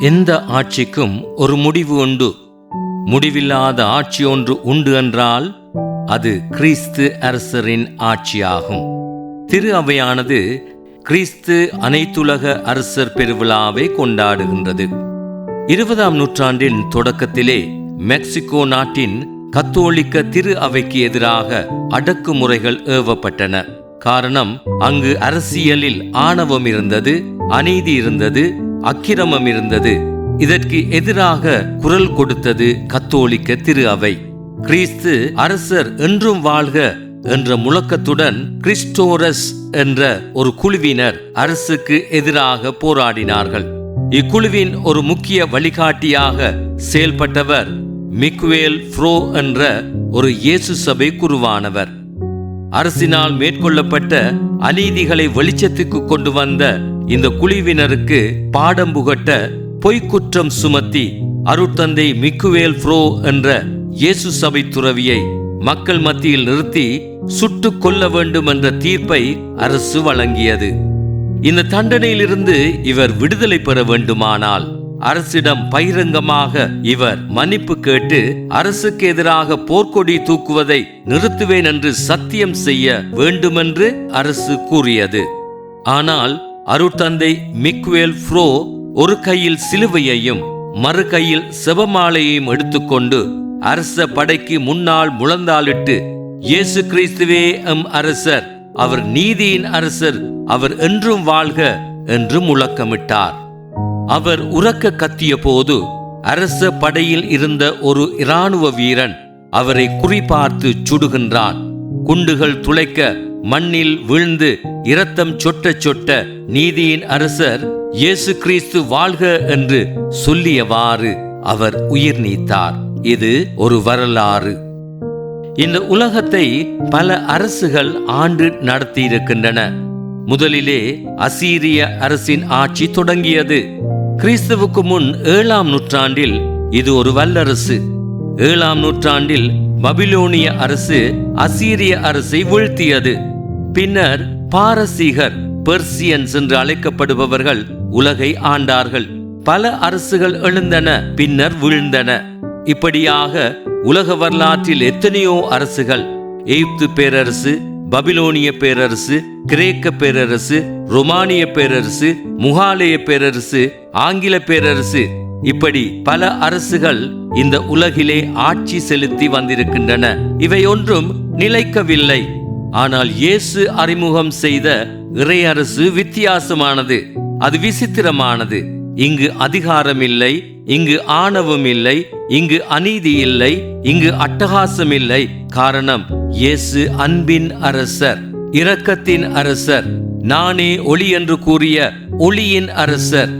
எந்த ஆட்சிக்கும் ஒரு முடிவு உண்டு. முடிவில்லாத ஆட்சி ஒன்று உண்டு என்றால் அது கிறிஸ்து அரசரின் ஆட்சியாகும். திரு அவையானது கிறிஸ்து அனைத்துலக அரசர் பெருவிழாவை கொண்டாடுகின்றது. இருபதாம் நூற்றாண்டின் தொடக்கத்திலே மெக்சிகோ நாட்டின் கத்தோலிக்க திரு அவைக்கு எதிராக அடக்குமுறைகள் ஏவப்பட்டன. காரணம் அங்கு அரசியலில் ஆணவம் இருந்தது அநீதி இருந்தது அக்கிரமம் இருந்தது. இதற்கு எதிராக குரல் கொடுத்தது கத்தோலிக்க திரு அவை. கிறிஸ்து அரசர் என்றும் வாழ்க என்ற முழக்கத்துடன் கிறிஸ்டோரஸ் என்ற ஒரு குழுவினர் அரசுக்கு எதிராக போராடினார்கள். இக்குழுவின் ஒரு முக்கிய வழிகாட்டியாக செயல்பட்டவர் மிக்வேல் ஃப்ரோ என்ற ஒரு இயேசு சபை குருவானவர். அரசினால் மேற்கொள்ளப்பட்ட அநீதிகளை வெளிச்சத்துக்கு கொண்டு வந்த இந்த குழுவினருக்கு பாடம் புகட்ட பொய்க்குற்றம் சுமத்தி அருட்தந்தை மிக்குவேல் ஃப்ரோ என்ற இயேசு சபை துறவியை மக்கள் மத்தியில் நிறுத்தி சுட்டுக் கொல்ல வேண்டும் என்ற தீர்ப்பை அரசு வழங்கியது. இந்த தண்டனையிலிருந்து இவர் விடுதலை பெற வேண்டுமானால் அரசிடம் பகிரங்கமாக இவர் மன்னிப்பு கேட்டு அரசுக்கு எதிராக போர்க்கொடி தூக்குவதை நிறுத்துவேன் என்று சத்தியம் செய்ய வேண்டுமென்று அரசு கூறியது. ஆனால் அருட்தந்தை மிக்வேல் ஃப்ரோ ஒரு கையில் சிலுவையையும் மறு கையில் செபமாலையையும் எடுத்துக்கொண்டு அரச படைக்கு முன்னால் முழந்தாளிட்டு இயேசு கிறிஸ்துவே எம் அரசர். அவர் நீதியின் அரசர். அவர் என்றும் வாழ்க என்று முழக்கமிட்டார். அவர் உறக்க கத்திய போது அரச படையில் இருந்த ஒரு இராணுவ வீரன் அவரை குறிபார்த்து சுடுகின்றான். குண்டுகள் துளைக்க மண்ணில் விழுந்து இரத்தம் சொட்ட சொட்ட நீதியின் அரசர் இயேசு கிறிஸ்து வாழ்க என்று சொல்லியவாறு அவர் உயிர் நீத்தார். இது ஒரு வரலாறு. இந்த உலகத்தை பல அரசுகள் ஆண்டு நடத்தியிருக்கின்றன. முதலிலே அசீரிய அரசின் ஆட்சி தொடங்கியது. கிறிஸ்துவுக்கு முன் ஏழாம் நூற்றாண்டில் இது ஒரு வல்லரசு. ஏழாம் நூற்றாண்டில் பபிலோனிய அரசு அசீரிய அரசை வீழ்த்தியது. பின்னர் பாரசீகர் பெர்சியன்ஸ் என்று அழைக்கப்படுபவர்கள் உலகை ஆண்டார்கள். பல அரசுகள் எழுந்தன பின்னர் வீழ்ந்தன. இப்படியாக உலக வரலாற்றில் எத்தனையோ அரசுகள் எகிப்து பேரரசு பபிலோனிய பேரரசு கிரேக்க பேரரசு ரொமானிய பேரரசு முகாலய பேரரசு ஆங்கில பேரரசு இப்படி பல அரசுகள் இந்த உலகிலே ஆட்சி செலுத்தி வந்திருக்கின்றன. இவை ஒன்றும் நிலைக்கவில்லை. ஆனால் இயேசு அறிமுகம் செய்த இறையரசு வித்தியாசமானது. அது விசித்திரமானது. இங்கு அதிகாரம் இல்லை இங்கு ஆணவம் இல்லை இங்கு அநீதி இல்லை இங்கு அட்டகாசம் இல்லை காரணம் இயேசு அன்பின் அரசர் இரக்கத்தின் அரசர் நானே ஒளி என்று கூறிய ஒளியின் அரசர்.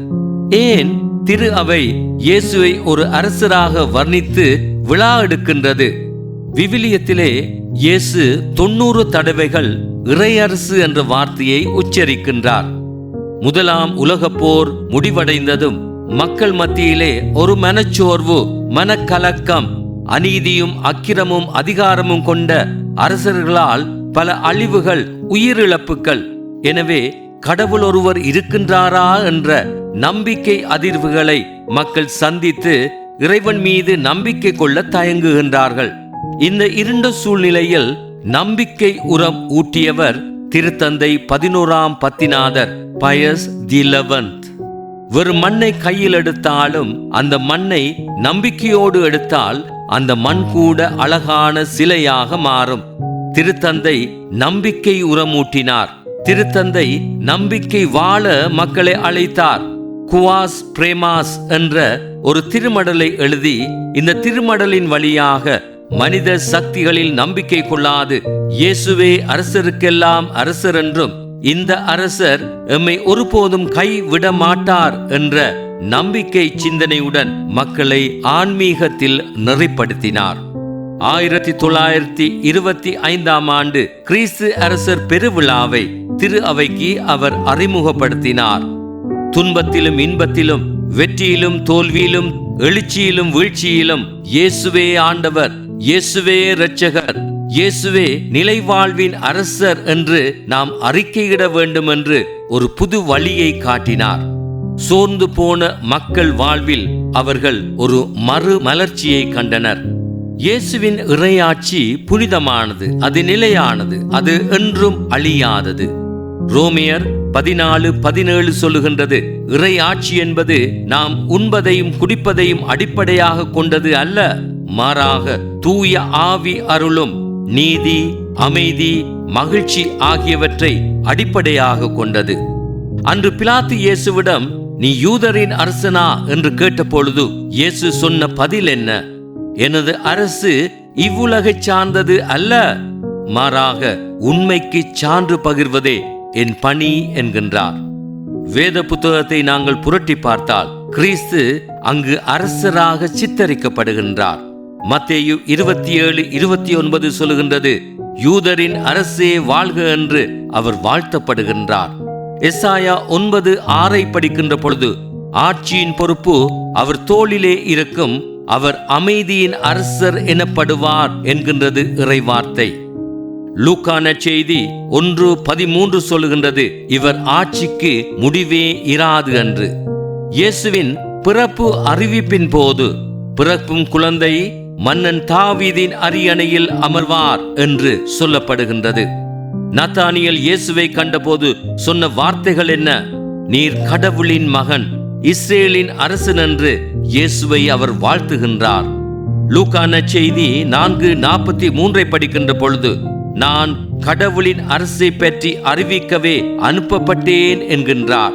ஏன்? திரு அவை இயேசுவை ஒரு அரசராக வர்ணித்து விழா எடுக்கின்றது. விவிலியத்திலே இயேசு தொண்ணூறு தடவைகள் இறையரசு என்ற வார்த்தையை உச்சரிக்கின்றார். முதலாம் உலகப் போர் முடிவடைந்ததும் மக்கள் மத்தியிலே ஒரு மனச்சோர்வு மனக்கலக்கம் அநீதியும் அக்கிரமும் அதிகாரமும் கொண்ட அரசர்களால் பல அழிவுகள் உயிரிழப்புகள். எனவே கடவுள் ஒருவர் இருக்கின்றாரா என்ற நம்பிக்கை அதிர்வுகளை மக்கள் சந்தித்து இறைவன் மீது நம்பிக்கை கொள்ள தயங்குகின்றார்கள். இந்த இருண்ட சூழ்நிலையில் நம்பிக்கை உரம் ஊட்டியவர் திருத்தந்தை பதினோராம் பத்திநாதர் பயஸ் தி லெவன்த். வெறும் மண்ணை கையில் எடுத்தாலும் அந்த மண்ணை நம்பிக்கையோடு எடுத்தால் அந்த மண் கூட அழகான சிலையாக மாறும். திருத்தந்தை நம்பிக்கை உரமூட்டினார் திருத்தந்தை நம்பிக்கை வாழ மக்களை அழைத்தார். குவாஸ் பிரேமாஸ் என்ற ஒரு திருமடலை எழுதி இந்த திருமடலின் வழியாக மனித சக்திகளில் நம்பிக்கை கொள்ளாது. இயேசுவே அரசருக்கெல்லாம் அரசர் என்றும் இந்த அரசர் எம்மை ஒருபோதும் கைவிட மாட்டார் என்ற நம்பிக்கை சிந்தனையுடன் மக்களை ஆன்மீகத்தில் நெறிப்படுத்தினார். ஆயிரத்தி தொள்ளாயிரத்தி இருபத்தி ஐந்தாம் ஆண்டு கிறிஸ்து அரசர் பெருவிழாவை திரு அவைக்கு அவர் அறிமுகப்படுத்தினார். துன்பத்திலும் இன்பத்திலும் வெற்றியிலும் தோல்வியிலும் எழுச்சியிலும் வீழ்ச்சியிலும் இயேசுவே ஆண்டவர் இயேசுவே இரட்சகர் இயேசுவே நிலைவாழ்வின் அரசர் என்று நாம் அறிக்கையிட வேண்டும் என்று ஒரு புது வழியை காட்டினார். சோர்ந்து போன மக்கள் வாழ்வில் அவர்கள் ஒரு மறு மலர்ச்சியை கண்டனர். இயேசுவின் இறையாட்சி புனிதமானது அது நிலையானது அது என்றும் அழியாதது. ரோமியர் பதினாலு பதினேழு சொல்லுகின்றது. இறை ஆட்சி என்பது நாம் உண்பதையும் குடிப்பதையும் அடிப்படையாக கொண்டது அல்ல. மாறாக தூய ஆவி அருளும் நீதி அமைதி மகிழ்ச்சி ஆகியவற்றை அடிப்படையாக கொண்டது. அன்று பிலாத்து இயேசுவிடம் நீ யூதரின் அரசனா? என்று கேட்டபொழுது இயேசு சொன்ன பதில் என்ன? எனது அரசு இவ்வுலகைச் சார்ந்தது அல்ல. மாறாக உண்மைக்கு சான்று பகிர்வதே என் பணி என்கின்றார். வேத புத்தகத்தை நாங்கள் புரட்டி பார்த்தால் கிறிஸ்து அங்கு அரசராக சித்தரிக்கப்படுகின்றார். மத்தேயு இருபத்தி ஏழு இருபத்தி ஒன்பது சொல்லுகின்றது யூதரின் அரசே வாழ்க என்று அவர் வாழ்த்தப்படுகின்றார். எஸ்ஆயா ஒன்பது ஆறை படிக்கின்ற பொழுது ஆட்சியின் பொறுப்பு அவர் தோளிலே இருக்கும் அவர் அமைதியின் அரசர் எனப்படுவார் என்கின்றது இறைவார்த்தை. லூக்கான செய்தி ஒன்று பதிமூன்று சொல்லுகின்றது. இவர் ஆட்சிக்கு முடிவே இராது என்று இயேசுவின் பிறப்பு அறிவிப்பின் போது பிறக்கும் குழந்தை மன்னன் தாவீதின் அரியணையில் அமர்வார் என்று சொல்லப்படுகின்றது. நத்தானியல் இயேசுவை கண்டபோது சொன்ன வார்த்தைகள் என்ன? நீர் கடவுளின் மகன் இஸ்ரேலின் அரசன் என்று இயேசுவை அவர் வாழ்த்துகின்றார். லூக்கான செய்தி நான்கு நாற்பத்தி மூன்றை படிக்கின்ற பொழுது நான் கடவுளின் அரசை பற்றி அறிவிக்கவே அனுப்பப்பட்டேன் என்கின்றார்.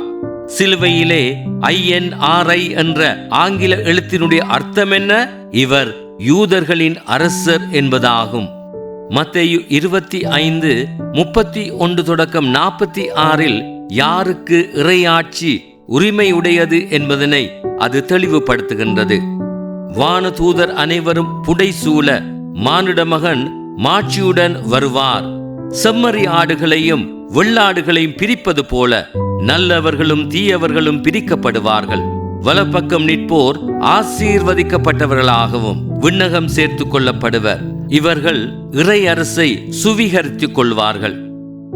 சிலுவையிலே ஐஎன்ஆர்ஐ என்ற ஆங்கில எழுத்தினுடைய அர்த்தம் என்ன? இவர் யூதர்களின் அரசர் என்பதாகும். மத்தேயு இருபத்தி ஐந்து முப்பத்தி ஒன்று தொடக்கம் நாற்பத்தி ஆறில் யாருக்கு இறையாட்சி உரிமையுடையது என்பதனை அது தெளிவுபடுத்துகின்றது. வானதூதர் அனைவரும் புடைசூழ மானிட மகன் மாட்சியுடன் வருவார். செம்மறி ஆடுகளையும் வெள்ளாடுகளையும் பிரிப்பது போல நல்லவர்களும் தீயவர்களும் பிரிக்கப்படுவார்கள். வலப்பக்கம் நிற்போர் ஆசீர்வதிக்கப்பட்டவர்களாகவும் விண்ணகம் சேர்த்துக் கொள்ளப்படுவர். இவர்கள் இறை அரசை சுவீகரித்துக் கொள்வார்கள்.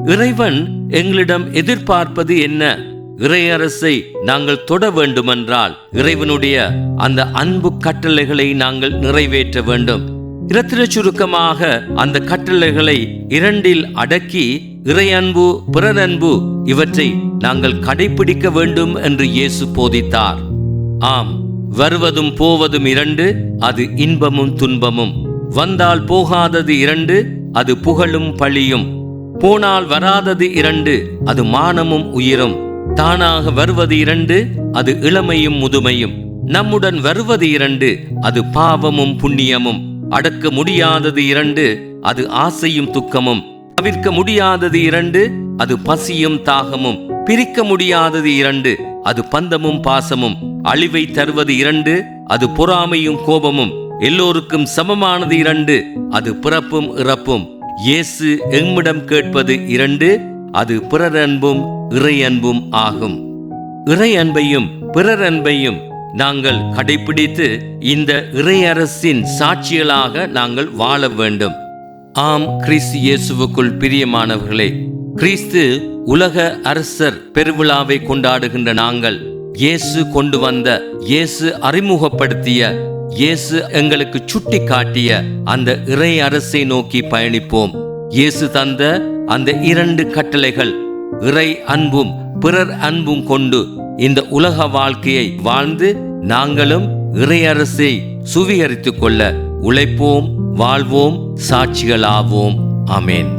இறைவன் எங்களிடம் எதிர்பார்ப்பது என்ன? இறையரசை நாங்கள் தொட வேண்டுமென்றால் இறைவனுடைய அந்த அன்பு கட்டளைகளை நாங்கள் நிறைவேற்ற வேண்டும். இரத்தின சுருக்கமாக அந்த கட்டளைகளை இரண்டில் அடக்கி இறையன்பு பிறரன்பு இவற்றை நாங்கள் கடைபிடிக்க வேண்டும் என்று இயேசு போதித்தார். ஆம் வருவதும் போவதும் இரண்டு அது இன்பமும் துன்பமும். வந்தால் போகாதது இரண்டு அது புகழும் பழியும். போனால் வராதது இரண்டு அது மானமும் உயிரும். தானாக வருவது இரண்டு அது இளமையும் முதுமையும். நம்முடன் வருவது இரண்டு அது பாவமும் புண்ணியமும். அடக்க முடியாதது இரண்டு அது ஆசையும் துக்கமும். தவிர்க்க முடியாதது இரண்டு அது பசியும் தாகமும். பிரிக்க முடியாதது இரண்டு அது பந்தமும் பாசமும். அழிவை தருவது இரண்டு அது பொறாமையும் கோபமும். எல்லோருக்கும் சமமானது இரண்டு அது பிறப்பும் இறப்பும். இயேசு எம்மிடம் கேட்பது இரண்டு அது பிறர் அன்பும் இறை அன்பும் ஆகும். இறை அன்பையும் பிறர் அன்பையும் நாங்கள் கடைபிடித்து இந்த இறையரசின் சாட்சிகளாக நாங்கள் வாழ வேண்டும். ஆம் கிறிஸ்து இயேசுவுக்குள் பிரியமானவர்களே கிறிஸ்து உலக அரசர் பெருவிழாவை கொண்டாடுகின்ற நாங்கள் இயேசு கொண்டு வந்த இயேசு அறிமுகப்படுத்திய இயேசு எங்களுக்கு சுட்டி காட்டிய அந்த இறை அரசை நோக்கி பயணிப்போம். இயேசு தந்த அந்த இரண்டு கட்டளைகள் இறை அன்பும் பிறர் அன்பும் கொண்டு இந்த உலக வாழ்க்கையை வாழ்ந்து நாங்களும் இறையரசை சுவீகரித்துக் கொள்ள உழைப்போம் வாழ்வோம் சாட்சிகளாவோம். ஆமேன்.